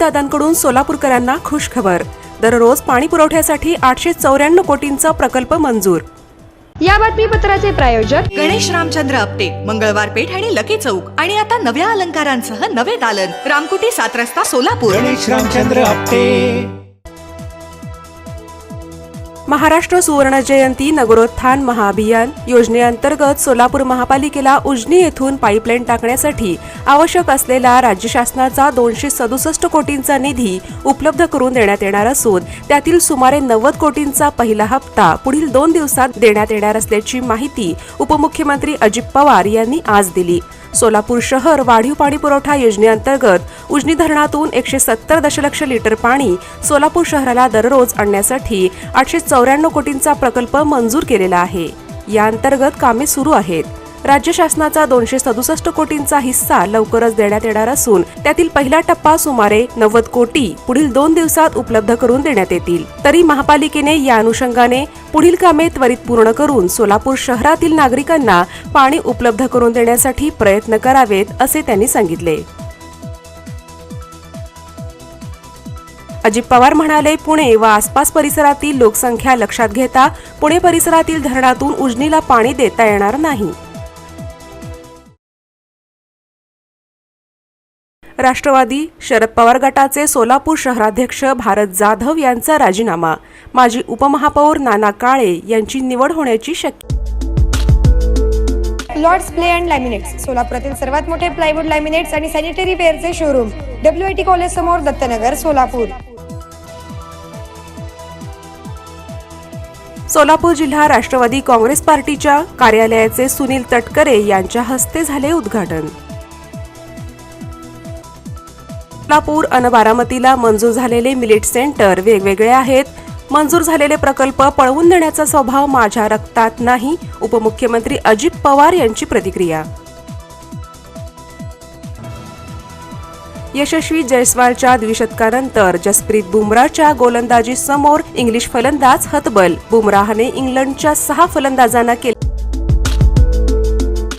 दादांकडून सोलापूरकरांना खुश खबर दररोज पाणी पुरवठ्यासाठी आठशे चौऱ्याण्णव कोटींचा प्रकल्प मंजूर. या बातमीपत्राचे प्रायोजक गणेश रामचंद्र आपटे मंगळवार पेठ आणि लकी चौक आणि आता नव्या अलंकारांसह नवे दालन. रामकुटी सात रस्ता सोलापूर. गणेश रामचंद्र आपटे. महाराष्ट्र सुवर्ण जयंती नगरोत्थान महाअभियान योजनेअंतर्गत सोलापूर महापालिकेला उजनी येथून पाईपलाईन टाकण्यासाठी आवश्यक असलेला राज्य शासनाचा दोनशे सदुसष्ट कोटींचा निधी उपलब्ध करून देण्यात येणार असून त्यातील सुमारे नव्वद कोटींचा पहिला हप्ता पुढील दोन दिवसात देण्यात येणार असल्याची माहिती उपमुख्यमंत्री अजित पवार यांनी आज दिली. सोलापूर शहर वाढीव पाणी पुरवठा योजनेअंतर्गत उजनी धरणातून एकशे सत्तर दशलक्ष लिटर पाणी सोलापूर शहराला दररोज आणण्यासाठी आठशे चौऱ्याण्णव कोटींचा प्रकल्प मंजूर केलेला आहे. या अंतर्गत कामे सुरू आहेत. राज्य शासनाचा दोनशे सदुसष्ट कोटींचा हिस्सा लवकरच देण्यात येणार असून त्यातील पहिला टप्पा सुमारे नव्वद कोटी पुढील दोन दिवसात उपलब्ध करून देण्यात येतील. तरी महापालिकेने या अनुषंगाने पुढील कामे त्वरित पूर्ण करून सोलापूर शहरातील नागरिकांना पाणी उपलब्ध करून देण्यासाठी प्रयत्न करावेत असे त्यांनी सांगितले. अजित पवार म्हणाले पुणे व आसपास परिसरातील लोकसंख्या लक्षात घेता पुणे परिसरातील धरणातून उजनीला पाणी देता येणार नाही. राष्ट्रवादी शरद पवार गटाचे सोलापूर शहराध्यक्ष भारत जाधव यांचा राजीनामा. माजी उपमहापौर नाना काळे यांची निवड होण्याची शक्यता लॉर्ड्स प्ले अँड लॅमिनेट्स सोलापुरातील सर्वात मोठे प्लायवूड लॅमिनेट्स आणि sanitary वेअरचे showroom W I T college समोर दत्तनगर सोलापूर. सोलापूर जिल्हा राष्ट्रवादी काँग्रेस पार्टीच्या कार्यालयाचे सुनील तटकरे यांच्या हस्ते झाले उद्घाटन. कोल्हापूर अन बारामतीला मंजूर झालेले मिलिट सेंटर वेगवेगळे आहेत. मंजूर झालेले प्रकल्प पळवून देण्याचा स्वभाव माझ्या रक्तात नाही उपमुख्यमंत्री अजित पवार यांची प्रतिक्रिया. यशस्वी जयस्वालच्या द्विशतकानंतर जसप्रीत बुमराच्या गोलंदाजी समोर इंग्लिश फलंदाज हतबल. बुमराहने इंग्लंडच्या सहा फलंदाजांना केले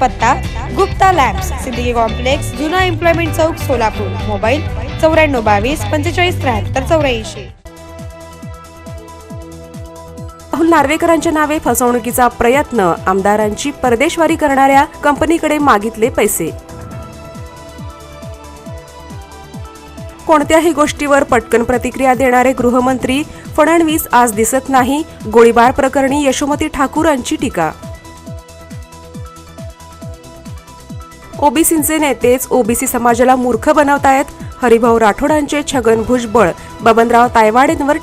पत्ता गुप्ता लॅम्प्स सिद्दीकी कॉम्प्लेक्स जुना एम्प्लॉयमेंट चौक सोलापूर मोबाईल चौऱ्याण्णव बावीस पंचेचाळीस त्र्याहत्तर चौऱ्याऐंशी. राहुल नार्वेकरांच्या नावे फसवणुकीचा प्रयत्न आमदारांची परदेशवारी करणाऱ्या कंपनीकडे मागितले पैसे. कोणत्याही गोष्टीवर पटकन प्रतिक्रिया देणारे गृहमंत्री फडणवीस आज दिसत नाही गोळीबार प्रकरणी यशोमती ठाकूरांची टीका. ओबीसींचे नेतेच ओबीसी समाजाला मूर्ख बनवतायत. हरिभाऊ राठोडांचे छगन भुजबळ बबनराव तायवाडेंवर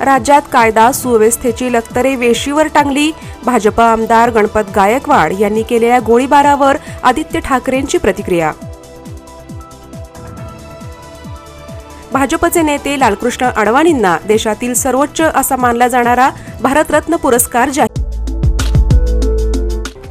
राज्यात कायदा सुव्यवस्थेची लक्तरे वेशीवर टांगली. भाजप आमदार गणपत गायकवाड यांनी केलेल्या गोळीबारावर आदित्य ठाकरेंची प्रतिक्रिया. भाजपचे नेते लालकृष्ण अडवाणींना देशातील सर्वोच्च असा मानला जाणारा भारतरत्न पुरस्कार जाहीर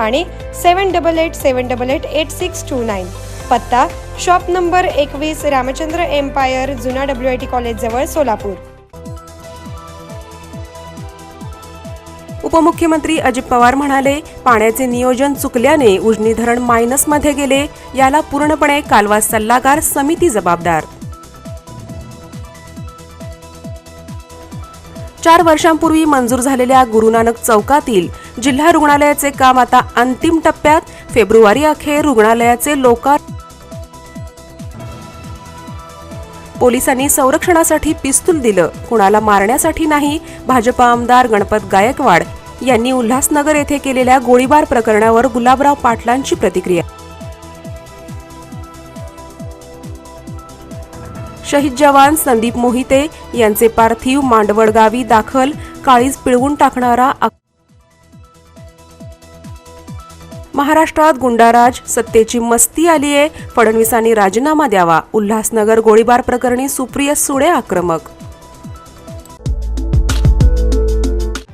आणि seven double eight seven double eight eight six two nine. पत्ता शॉप नंबर एकवीस रामचंद्र एम्पायर जुना डब्ल्यू आय टी कॉलेज जवळ सोलापूर. उपमुख्यमंत्री अजित पवार म्हणाले पाण्याचे नियोजन चुकल्याने उजनी धरण मायनसमध्ये गेले याला पूर्णपणे कालवा सल्लागार समिती जबाबदार. चार वर्षांपूर्वी मंजूर झालेल्या गुरुनानक चौकातील जिल्हा रुग्णालयाचे काम आता अंतिम टप्प्यात. फेब्रुवारी अखेर रुग्णालयाचे लोकार पोलिसांनी संरक्षणासाठी पिस्तूल दिलं. कुणाला मारण्यासाठी नाही भाजपा आमदार गणपत गायकवाड यांनी उल्हासनगर येथे केलेल्या गोळीबार प्रकरणावर गुलाबराव पाटलांची प्रतिक्रिया. शहीद जवान संदीप मोहिते यांचे पार्थिव मांडवड गावी दाखल. काळीज पिळवून टाकणारा महाराष्ट्रात गुंडाराज सत्तेची मस्ती आलीये फडणवीसांनी राजीनामा द्यावा. उल्हासनगर गोळीबार प्रकरणी सुप्रिया सुळे आक्रमक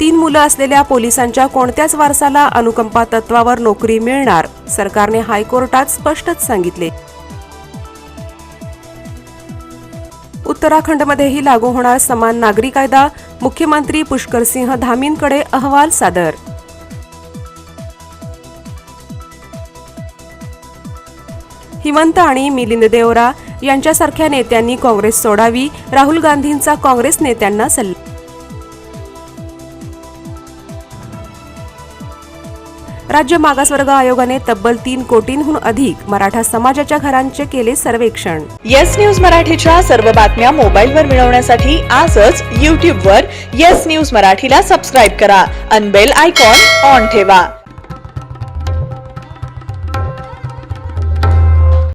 तीन मुलं असलेल्या पोलिसांच्या कोणत्याच वारसाला अनुकंपा तत्वावर नोकरी मिळणार सरकारने हायकोर्टात स्पष्टच सांगितले. उत्तराखंडमध्येही लागू होणार समान नागरी कायदा मुख्यमंत्री पुष्करसिंह धामींकडे अहवाल सादर. हिमंत आणि मिलिंद देवरा यांच्यासारख्या नेत्यांनी काँग्रेस सोडावी राहुल गांधींचा काँग्रेस नेत्यांना सल्ला राज्य मागासवर्ग आयोगाने तब्बल तीन कोटींहून अधिक मराठा समाजाच्या घरांचे केले सर्वेक्षण. येस न्यूज मराठीच्या सर्व बातम्या मोबाईलवर मिळवण्यासाठी आजच यूट्यूबवर येस न्यूज मराठीला सबस्क्राईब करा. अनबेल आयकॉन ऑन ठेवा.